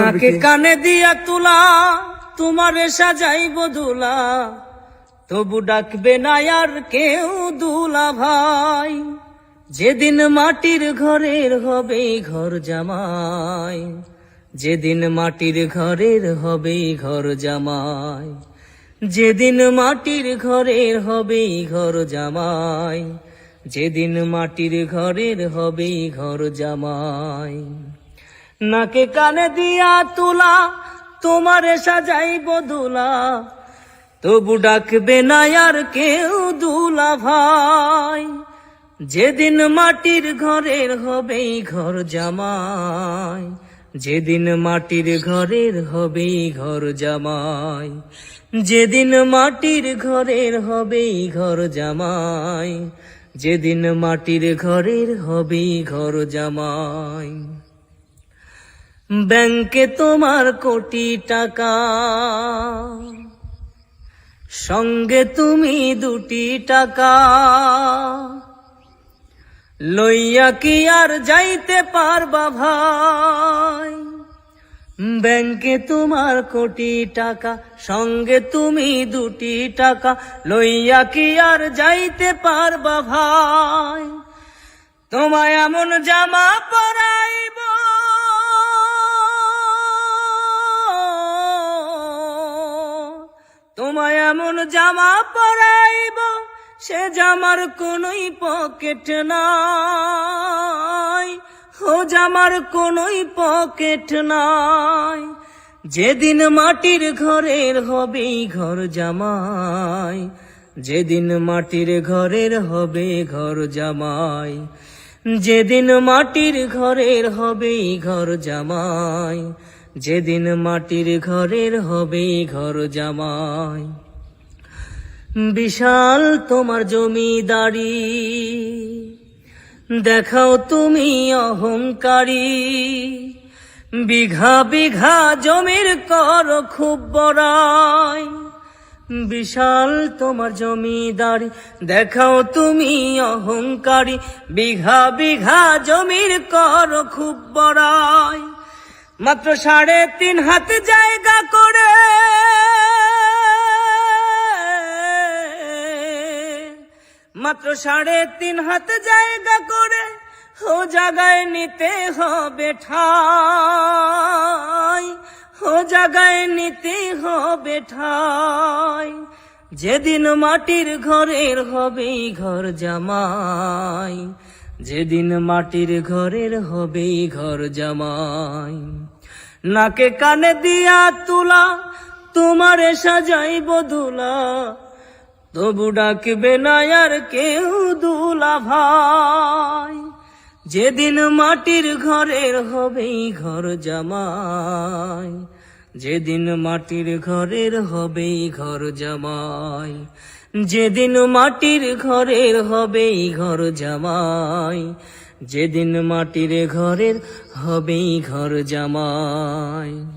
নাকে কানে দিয়া তুলা তোমারে সাজাইব দুলা। তবু ডাকবে না আর কেউ দুলা ভাই। যেদিন মাটির ঘরের হবে ঘর জামাই। যেদিন মাটির ঘরের হবে ঘর জামাই। যেদিন মাটির ঘরের হবে ঘর জামাই। যেদিন মাটির ঘরের হবে ঘর জামাই। নাকে কানে দিয়া তুলা, তোমারে সাজাইব দুলা তবু ডাকবে না আর কেউ দুলা ভাই। যেদিন মাটির ঘরের হবে ঘর জামাই। যেদিন মাটির ঘরের হবে ঘর জামাই। যেদিন মাটির ঘরের হবে ঘর জামাই। যেদিন মাটির ঘরের হবে ঘর জামাই। ব্যাংকে তোমার কোটি টাকা। সঙ্গে তুমি দুটি টাকা। লইয়া কি আর যাইতে পারবা ভাই? ব্যাংকে তোমার কোটি টাকা, সঙ্গে তুমি দুটি টাকা। লইয়া কি আর যাইতে পারবা ভাই? তোমায় এমন জামা পরাইব তোমায় এমন জামা পরাইব, সে জামার কোনই পকেট নাই। ও জামার কোনই পকেট নাই। যেদিন মাটির ঘরের হবে ঘর জামাই, যেদিন মাটির ঘরের হবে ঘর জামাই, যেদিন মাটির ঘরের হবে ঘর জামাই যেদিন মাটির ঘরের হবে ঘর জামাই, বিশাল তোমার জমিদারি, দেখাও তুমি অহংকারী, বিঘা বিঘা জমির কর খুব বড়াই, বিশাল তোমার জমিদারি, দেখাও তুমি অহংকারী, বিঘা বিঘা জমির কর খুব বড়াই। মাত্র সাড়ে তিন হাত জায়গা করে। মাত্র সাড়ে তিন হাত জায়গা করে ও জায়গায় নিতে হবে ঠাই। ও জায়গায় নিতে হবে ঠাই। যেদিন মাটির ঘরের হবে ঘর জামাই। যেদিন মাটির ঘরের হবে ঘর জামাই। নাকে কানে দিয়া তুলা, তোমারে সাজাই দুলা তবু ডাকবে না আর কেউ দুলা ভাই। যেদিন মাটির ঘরের হবে ঘর জামাই যেদিন মাটির ঘরের হবে ঘর জামাই, যেদিন মাটির ঘরের হবে ঘর জামাই, যেদিন মাটির ঘরের হবে ঘর জামাই।